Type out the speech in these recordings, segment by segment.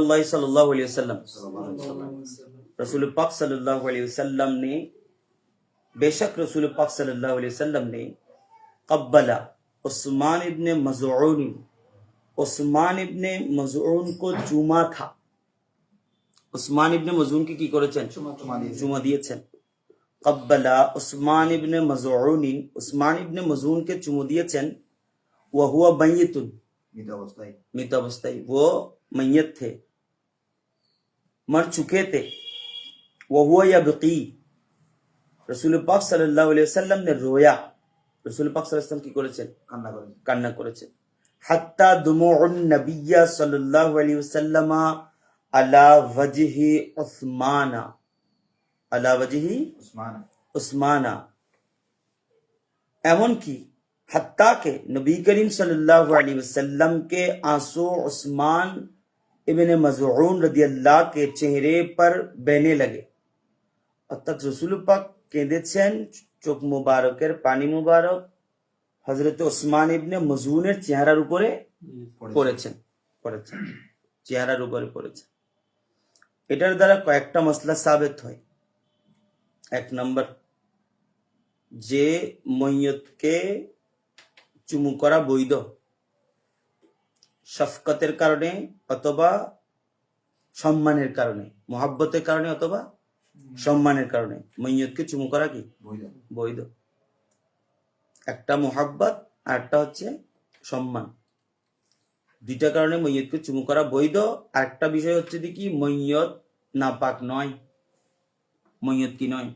अल्लाह सल्लल्लाहु अलैहि वसल्लम रसूल पाक सल्लल्लाहु अलैहि वसल्लम ने बेशक रसूल पाक सल्लल्लाहु अलैहि वसल्लम ने कब्बला उस्मान इब्ने मजून उस्मान इब्ने मजून को चूमा था উসমান ইবনে মজুনকে কি করেছেন চুমা দিয়েছেন কব্বালা উসমান ইবনে মজউনিন উসমান ইবনে মজুনকে চুমু দিয়েছেন ওয়াহুয়া মাইয়িতুন মৃত অবস্থায় मृत अवस्थाई वो मैयत थे मर चुके थे वो हुआ या बकी রসুল পাক সাল্লাল্লাহু আলাইহি ওয়াসাল্লাম ने रोया রসুল পাক সাল্লাল্লাহু আলাইহি ওয়াসাল্লাম কি করেছেন কান্না করেন কান্না করেছেন হাত্তা দুমুউন নবিয়্যা সাল্লাল্লাহু আলাইহি ওয়াসাল্লাম আলা ওয়াজহি উসমানা আলা ওয়াজহি উসমান উসমানা এমনকি हत्ता नबी करीम सल्लल्लाहु अलैहि वसल्लम के आंसू उस्मान इब्न मजून रदी अल्लाह के चेहरे पर बहने लगे অর্থাৎ রসুল পাক কেঁদেছেন চোখ মুবারকের পানি মুবারক হজরত ওসমান ইবনে মজুনের চেহারার উপরে পড়েছেন পড়েছেন চেহারার উপরে পড়েছেন এটার দ্বারা কয়েকটা মশলা সাবেত হয় এক নম্বর যে মৈয়তকে চুমু করা বৈধ শফকতের কারণে অথবা সম্মানের কারণে মহাব্বতের কারণে অথবা সম্মানের কারণে। মৈয়তকে চুমু করা কি? বৈধ। বৈধ। একটা মোহাব্বত আর একটা হচ্ছে সম্মান। দুইটা কারণে মৈয়তকে চুমু করা বৈধ। আর একটা বিষয় হচ্ছে কি? মৈয়ত নাপাক নয়। মৈয়ত কি নয়?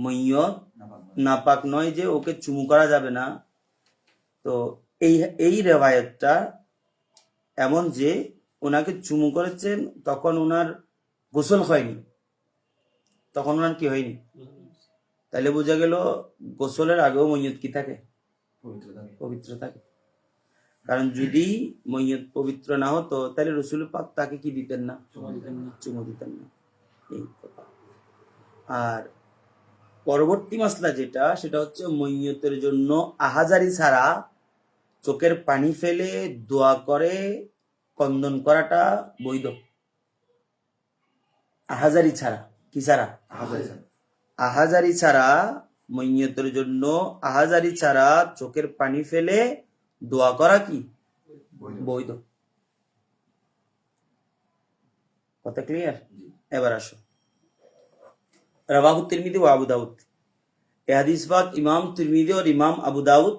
মৈয়ত নাপাক নয়। নাপাক নয় যে ওকে চুমু করা যাবে না। তো এই এই রেওয়ায়তটা এমন যে ওনাকে চুমু করেছেন তখন ওনার গোসল হয়নি। তখন ওনার কি হয়নি? তাহলে বোঝা গেল গোসলের আগেও মৈয়ত কি থাকে? পবিত্র থাকে। কারণ যদি মৈয়ত পবিত্র না হতো তাহলে রসুল পাক তাকে কি দিতেন না? চুমু দিতেন না। এই কথা। আর পরবর্তী মাসলা যেটা সেটা হচ্ছে মৈয়তের জন্য আহাজারি ছাড়া চোখের পানি ফেলে দোয়া করে কন্দন করাটা বৈধ। আহাজারি ছাড়া কি ছাড়া? হাজার হাজার। আহাজারি ছাড়া মৈয়তের জন্য আহাজারি ছাড়া চোখের পানি ফেলে দোয়া করা কি? বৈধ। কথা ক্লিয়ার এবার আসো। রবাহু তিরমিদি ও আবু দাউদ। এ হাদিস পাক ইমাম তিরমিদি और ইমাম আবু দাউদ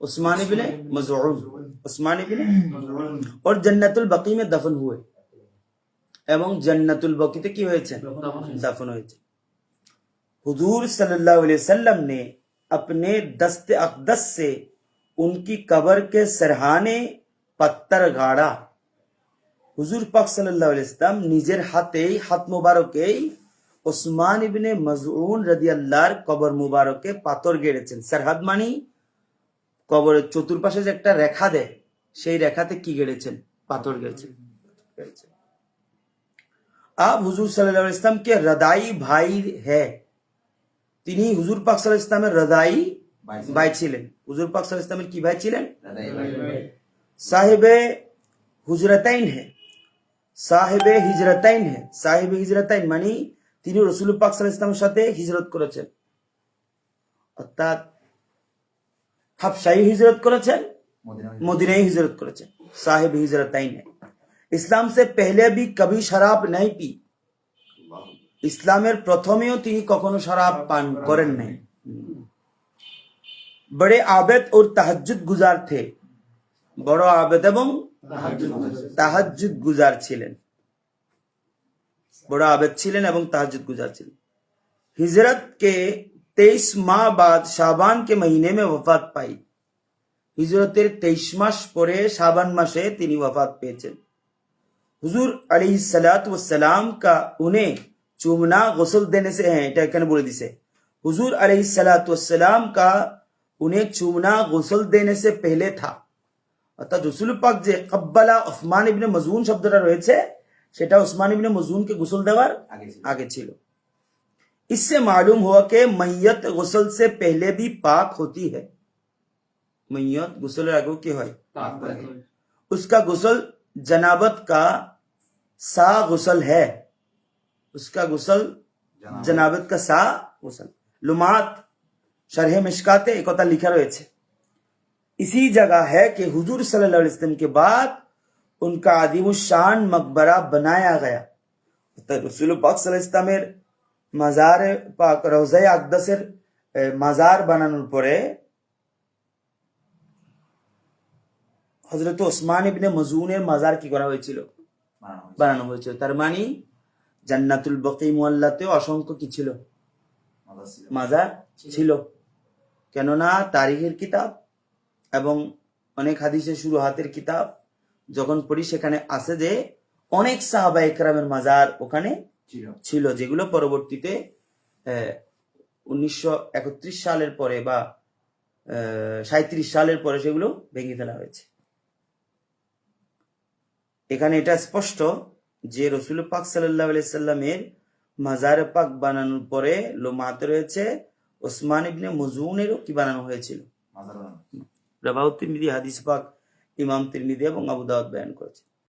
عثمان بن مزعون. عثمان بن اور جنت البقی میں دفن ہوئے. এবং জান্নাতুল বকিতে কি হয়েছে দাফন হয়েছে حضور صلی اللہ علیہ وسلم نے اپنے دست اقدس سے ان کی قبر کے سرحانے پتر گاڑا. حضور پاک صلی اللہ علیہ وسلم নিজের হাতেই عثمان ابن مزعون رضی اللہ قبر কবর মোবারকে পাথর چن. سرحد مانی কবরের চতুর্পাশে যে একটা রেখা দেয় সেই রেখাতে কি গেড়েছেন? পাথর গেড়েছেন আপ হুজুর সাল্লাহ ইসলামকে ভাই হ্যাঁ তিনি হুজুর পাক ইসলামের ভাই ছিলেন। হুজুর পাক ইসলামের কি ভাই ছিলেন? সাহেবে হুজরতাইন হ্যাঁ সাহেবে হিজরতাইন হ্যাঁ সাহেবে হিজরতাইন মানে তিনি রসুল পাক সাল্লাহ ইসলামের সাথে হিজরত করেছেন। অর্থাৎ হাফসাই হিজরত করেছেন মদিনাই হিজরত করেছেন। সাহেব হিজরত তাই হিজরতাইন ইসলাম সে পেহলে বি কবি শরাব নাই পি। ইসলামের প্রথমেও তিনি কখনো শরাব পান করেন নাই। বড়ে আবেদ ও তাহাজুদ গুজার থে। বড় আবেদ এবং তাহাজুদ গুজার ছিলেন। বড় আবেদ ছিলেন এবং তাহাজুদ গুজার ছিলেন। হিজরত কে تیئیس ماہ بعد شابان کے مہینے میں وفات پائی۔ ہجرتر تیئیس ماس پورے شابان ماسے تین وفات پیچن حضور علیہ السلاۃ والسلام کا انہیں چومنا غسل دینے سے ہیں ٹیکن ایکن بولے دیسے حضور علیہ السلاۃ والسلام کا انہیں چومنا غسل دینے سے پہلے تھا۔ اتا رسول پاک جے قبلا عثمان ابن مزون ওসমান ইবনে মজুন শব্দটা রয়েছে সেটা ওসমান ইবনে মজুনকে গোসল দেওয়ার আগে ছিল اس سے معلوم ہوا کہ میت غسل سے پہلے بھی پاک ہوتی ہے۔ میت غسل راگو کی ہوئی؟ اس کا غسل جنابت کا سا غسل ہے۔ اس کا غسل جنابت, کا سا غسل۔ لمات شرح مشکات ایک ہوتا لکھا رہے اسی جگہ ہے کہ حضور صلی اللہ علیہ وسلم کے بعد ان کا عدیب الشان مقبرہ بنایا گیا۔ رسول پاک صلی اللہ علیہ وسلم মাজার পাক আকদাসের মাজার বানানোর পরে হযরত ওসমান ইবনে মজুনের মাজার কি করা হয়েছিল? বানানো হয়েছিল। তার মানে জান্নাতুল বকি মুয়াল্লাতে অসংখ্য কি ছিল। মাজার ছিল। কেননা তারিখের কিতাব এবং অনেক হাদিসের শুরু হাতের কিতাব যখন পড়ি সেখানে আছে যে অনেক সাহাবা একরামের মাজার ওখানে ছিল। যেগুলো পরবর্তীতে উনিশশো একত্রিশ সালের পরে বা সাঁত্রিশ সালের পরে সেগুলো ভেঙে ফেলা হয়েছে। এখানে এটা স্পষ্ট যে রসুল পাক সাল্লাহ সাল্লামের মাজার পাক বানানোর পরে লোমাতে রয়েছে ওসমান ইবনে মজুনেরও কি বানানো হয়েছিল? মাদার বানানো। রাবাউ তিরমিদি হাদিস পাক ইমাম তিরমিদি এবং আবু দাউদ বয়ান করেছে